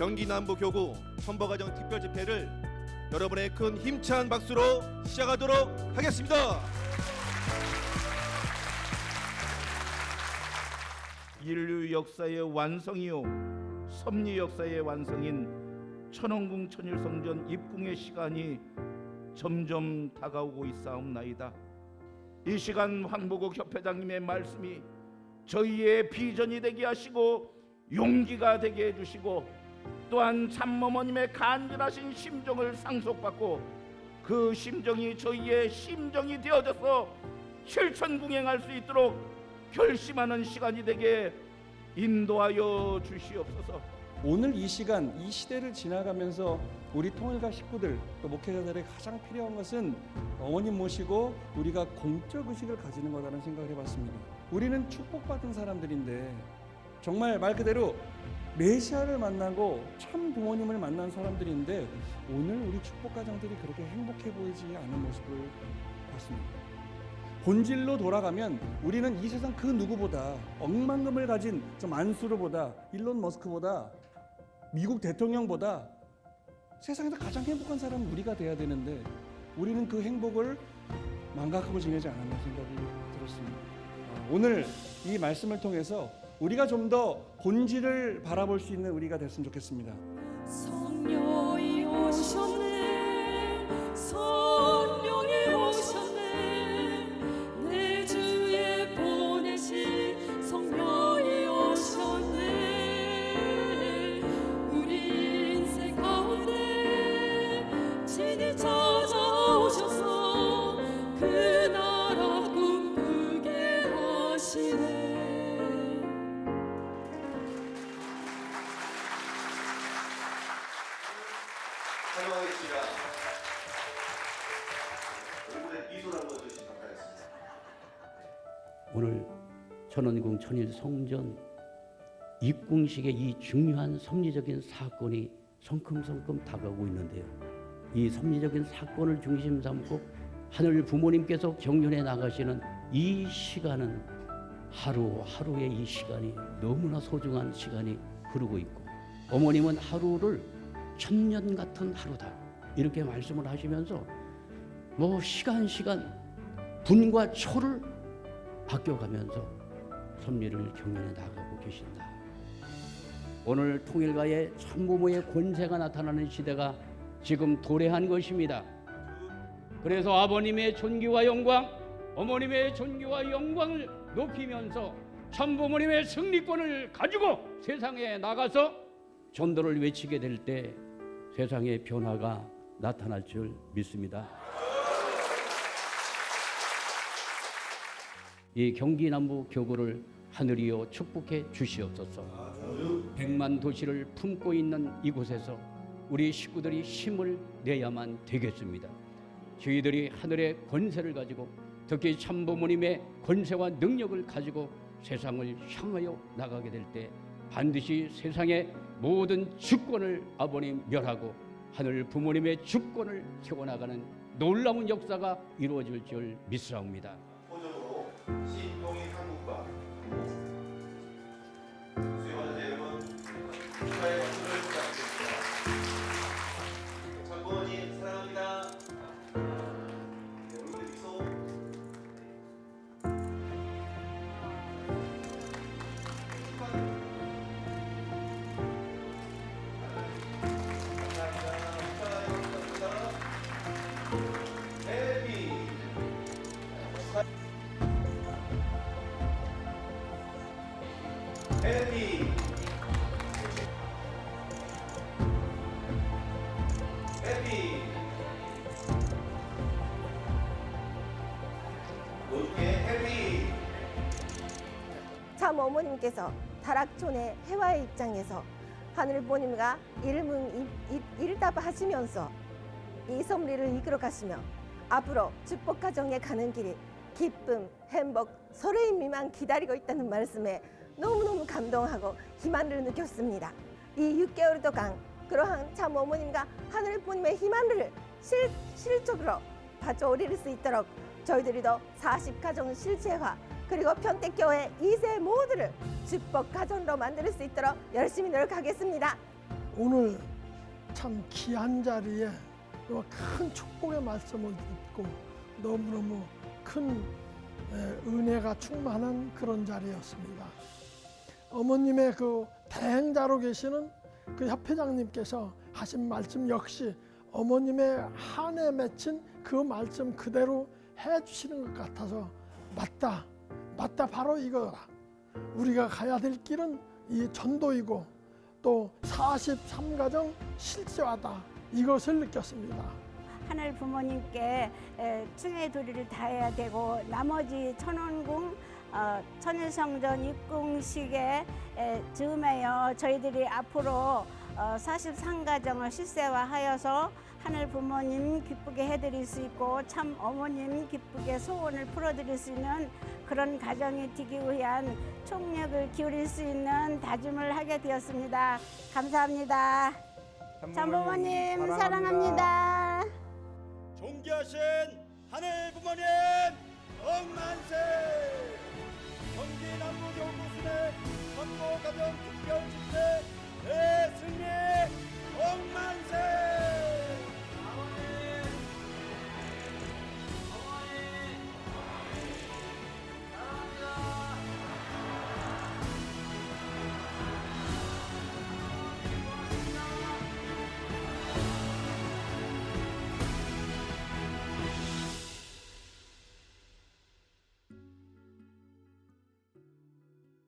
경기 남부 교구 선거과정 특별 집회를 여러분의 큰 힘찬 박수로 시작하도록 하겠습니다. 인류 역사의 완성이요 섭리 역사의 완성인 천원궁 천일성전 입궁의 시간이 점점 다가오고 있사옵나이다. 이 시간 황보국 협회장님의 말씀이 저희의 비전이 되게 하시고 용기가 되게 해주시고 또한 참모모님의 간절하신 심정을 상속받고 그 심정이 저희의 심정이 되어져서 실천궁행할 수 있도록 결심하는 시간이 되게 인도하여 주시옵소서. 오늘 이 시간, 이 시대를 지나가면서 우리 통일가 식구들 또 목회자들에게 가장 필요한 것은 어머님 모시고 우리가 공적 의식을 가지는 거라는 생각을 해봤습니다. 우리는 축복받은 사람들인데 정말 말 그대로 메시아를 만나고 참 부모님을 만난 사람들인데 오늘 우리 축복 가정들이 그렇게 행복해 보이지 않은 모습을 봤습니다. 본질로 돌아가면 우리는 이 세상 그 누구보다 억만금을 가진 저 만수르보다 일론 머스크보다 미국 대통령보다 세상에서 가장 행복한 사람은 우리가 돼야 되는데 우리는 그 행복을 망각하고 지내지 않았나 생각이 들었습니다. 아, 오늘 이 말씀을 통해서 우리가 좀 더 본질을 바라볼 수 있는 우리가 됐으면 좋겠습니다. 성령이 오셨네 성 오늘 천원궁 천일 성전 입궁식의 이 중요한 섭리적인 사건이 성큼성큼 다가오고 있는데요. 이 섭리적인 사건을 중심 삼고 하늘 부모님께서 경륜해 나가시는 이 시간은 하루하루의 이 시간이 너무나 소중한 시간이 흐르고 있고 어머님은 하루를 천년 같은 하루다 이렇게 말씀을 하시면서 뭐 시간 시간 분과 초를 바뀌어가면서 섭리를 경연해 나가고 계신다. 오늘 통일가의 참부모의 권세가 나타나는 시대가 지금 도래한 것입니다. 그래서 아버님의 존귀와 영광, 어머님의 존귀와 영광을 높이면서 참부모님의 승리권을 가지고 세상에 나가서 전도를 외치게 될 때 세상의 변화가 나타날 줄 믿습니다. 이 경기 남부 교구를 하늘이여 축복해 주시옵소서. 백만 도시를 품고 있는 이곳에서 우리 식구들이 힘을 내야만 되겠습니다. 저희들이 하늘의 권세를 가지고 특히 참부모님의 권세와 능력을 가지고 세상을 향하여 나가게 될 때 반드시 세상의 모든 주권을 아버님 멸하고 하늘 부모님의 주권을 세워나가는 놀라운 역사가 이루어질 줄 믿사옵니다. 호적으로 신동희 한국과 수행하는 여러분 참 어머님께서 다락촌의 해와의 입장에서 하늘 부모님과 일문 일답 하시면서 이 섭리를 이끌어 가시며 앞으로 축복 가정에 가는 길이 기쁨, 행복, 서로의 미만 기다리고 있다는 말씀에 너무너무 감동하고 희망을 느꼈습니다. 이 6개월 동안 그러한 참 어머님과 하늘 부모님의 희망을 실, 실적으로 가져오릴 수 있도록 저희들이 더 40가정 실체화 그리고 평택교회 2세 모두를 축복 가정으로 만들 수 있도록 열심히 노력하겠습니다. 오늘 참 귀한 자리에 또큰 축복의 말씀을 듣고 너무너무 큰 에, 은혜가 충만한 그런 자리였습니다. 어머님의 그 대행자로 계시는 그 협회장님께서 하신 말씀 역시 어머님의 한에 맺힌 그 말씀 그대로 해주시는 것 같아서 맞다, 맞다 바로 이거라. 우리가 가야 될 길은 이 전도이고 또 43가정 실제화다 이것을 느꼈습니다. 하늘 부모님께 에, 충의 도리를 다해야 되고 나머지 천원궁 어, 천일성전 입궁식에 에, 즈음하여 저희들이 앞으로 어, 43가정을 실세화하여서 하늘 부모님 기쁘게 해드릴 수 있고 참 어머님 기쁘게 소원을 풀어드릴 수 있는 그런 가정이 되기 위한 총력을 기울일 수 있는 다짐을 하게 되었습니다. 감사합니다. 참 부모님 사랑합니다. 존귀하신 하늘 부모님 억만세 경기 남부 경북순회 선거 가정 특별 집회